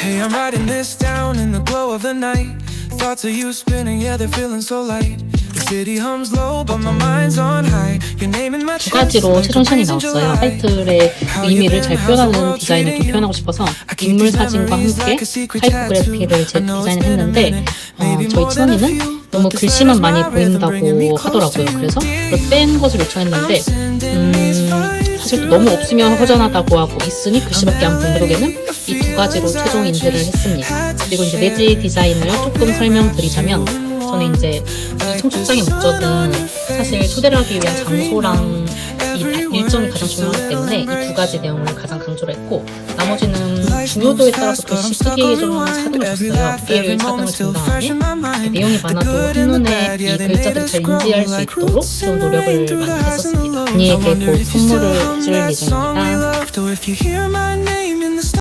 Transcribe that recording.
Hey, I'm writing this down in the glow of the night. Thoughts of you spinning, yeah, they're feeling so light. The city hums low, but my mind's on high. Your name in my 두 가지로 최종 션이 나왔어요. 타이틀의 의미를 잘 표현하는 디자인을 좀 표현하고 싶어서 인물 사진과 함께 타이포그래피를 제 디자인을 했는데 어, 저희 친언니는 너무 글씨만 많이 보인다고 하더라고요. 그래서 그걸 뺀 것을 요청했는데 음, 사실 또 너무 없으면 허전하다고 하고 있으니 글씨밖에 안 보인 결국에는 이두 가지로 최종 인쇄를 했습니다. 그리고 이제 매지 디자인을 조금 설명드리자면 저는 이제 이 청첩장의 목적은 사실 초대를 하기 위한 장소랑 이 다- 일정이 가장 중요하기 때문에 이 두 가지 내용을 가장 강조를 했고 나머지는 중요도에 따라서 글씨 크기에 좀 차등을 줬어요. 크기를 차등을 준 다음에 내용이 많아도 한눈에 이 글자들을 잘 인지할 수 있도록 좀 노력을 많이 했었습니다. 언니에게 곧 선물을 해줄 예정입니다.